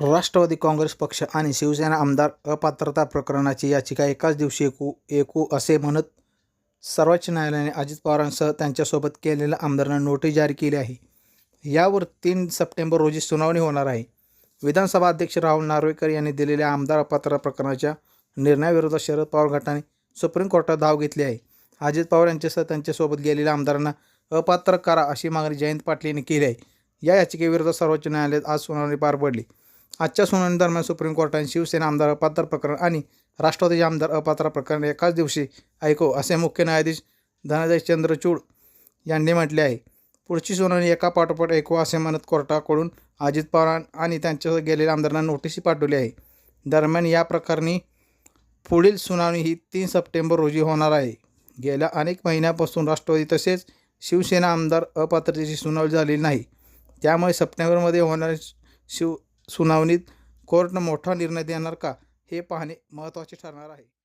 राष्ट्रवादी काँग्रेस पक्ष आणि शिवसेना आमदार अपात्रता प्रकरणाची याचिका एकाच दिवशी ऐकू ऐकू असे म्हणत सर्वोच्च न्यायालयाने अजित पवारांसह त्यांच्यासोबत केलेल्या आमदारांना नोटीस जारी केली आहे. यावर तीन सप्टेंबर रोजी सुनावणी होणार आहे. विधानसभा अध्यक्ष राहुल नार्वेकर यांनी दिलेल्या आमदार अपात्रता प्रकरणाच्या निर्णयाविरोधात शरद पवार गटाने सुप्रीम कोर्टात धाव घेतली आहे. अजित पवार यांच्यासह त्यांच्यासोबत गेलेल्या आमदारांना अपात्र करा अशी मागणी जयंत पाटील यांनी केली आहे. या याचिकेविरोधात सर्वोच्च न्यायालयात आज सुनावणी पार पडली. आजच्या सुनावणीदरम्यान सुप्रीम कोर्टाने शिवसेना आमदार अपात्र प्रकरण आणि राष्ट्रवादीचे आमदार अपात्र प्रकरण एकाच दिवशी ऐको असे मुख्य न्यायाधीश धनंजय चंद्रचूड यांनी म्हटले आहे. पुढची सुनावणी एका पाठोपाठ ऐको असे म्हणत कोर्टाकडून अजित पवार आणि त्यांच्या गेलेल्या आमदारांना नोटीसी पाठवली आहे. दरम्यान या प्रकरणी पुढील सुनावणी ही तीन सप्टेंबर रोजी होणार आहे. गेल्या अनेक महिन्यापासून राष्ट्रवादी तसेच शिवसेना आमदार अपात्रतेची सुनावणी झालेली नाही. त्यामुळे सप्टेंबरमध्ये होणारे शिव सुनावणीत कोर्ट मोठा निर्णय देणार का हे पाहणे महत्त्वाचे ठरणार आहे.